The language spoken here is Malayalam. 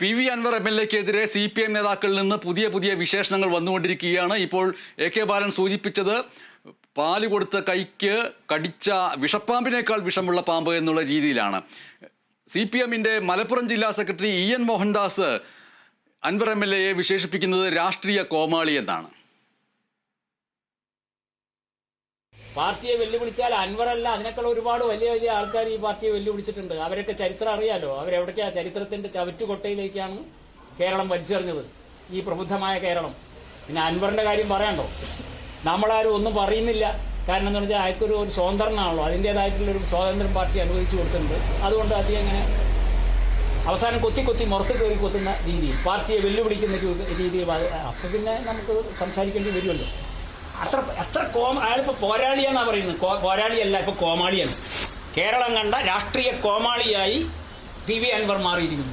P V Anwar M L എക്കെതിരെ C P M നേതാക്കളിൽ നിന്ന് പുതിയ പുതിയ വിശേഷണങ്ങൾ വന്നുകൊണ്ടിരിക്കുകയാണ്. ഇപ്പോൾ എ കെ ബാലൻ സൂചിപ്പിച്ചത് പാൽ കൊടുത്ത കൈക്ക് കടിച്ച വിഷപ്പാമ്പിനേക്കാൾ വിഷമുള്ള പാമ്പ് എന്നുള്ള രീതിയിലാണ്. സി പി എമ്മിന്റെ മലപ്പുറം ജില്ലാ secretary E N Mohandas Anwar M L എയെ വിശേഷിപ്പിക്കുന്നത് രാഷ്ട്രീയ കോമാളി എന്നാണ്. പാർട്ടിയെ വെല്ലുവിളിച്ചാൽ അൻവറല്ല അതിനേക്കാൾ ഒരുപാട് വലിയ വലിയ ആൾക്കാർ ഈ പാർട്ടിയെ വെല്ലുവിളിച്ചിട്ടുണ്ട്. അവരൊക്കെ ചരിത്രം അറിയാലോ? അവരെവിടേക്കാ ചരിത്രത്തിന്റെ ചവിറ്റുകൊട്ടയിലേക്കാണ് കേരളം വലിച്ചെറിഞ്ഞത്? ഈ പ്രബുദ്ധമായ കേരളം. പിന്നെ അൻവറിന്റെ കാര്യം പറയണ്ടോ? നമ്മളാരും ഒന്നും പറയുന്നില്ല. കാരണം എന്ന് വെച്ചാൽ അയാൾക്കൊരു ഒരു സ്വതന്ത്രനാണല്ലോ. അതിന്റെതായിട്ടുള്ള ഒരു സ്വാതന്ത്ര്യം പാർട്ടി അനുവദിച്ചു കൊടുത്തിട്ടുണ്ട്. അതുകൊണ്ട് അധികം അങ്ങനെ അവസാനം കൊത്തി കൊത്തി മുറത്ത് കയറി കൊത്തുന്ന രീതിയിൽ പാർട്ടിയെ വെല്ലുവിളിക്കുന്ന രീതിയിൽ അപ്പൊ പിന്നെ നമുക്ക് സംസാരിക്കേണ്ടി വരുമല്ലോ. അത്ര എത്ര കോമ അയാളിപ്പോ പോരാളിയാന്നാ പറയുന്നത്. കോ- പോരാളിയല്ല ഇപ്പൊ കോമാളിയാണ്. കേരളം കണ്ട രാഷ്ട്രീയ കോമാളിയായി പി വി അൻവർ മാറിയിരിക്കുന്നു.